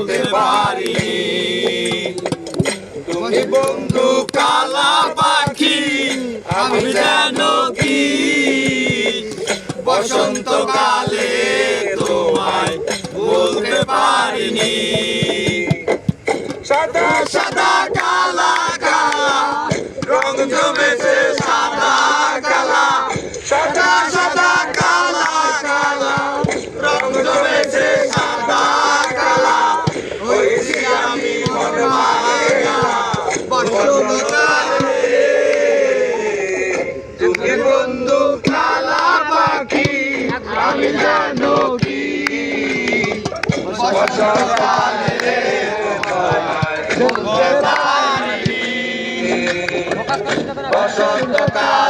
বলতে পারি। তুমি বন্ধু কালা পাখি আমি যেন কি? বসন্তকালে তোমায় বলতে পারিনি। সাদা সাদা কালা কালা, রং জমেছে আমি জানো কি বসন্তকালে বসন্তকাল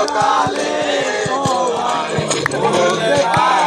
অন্ধকালে তোমার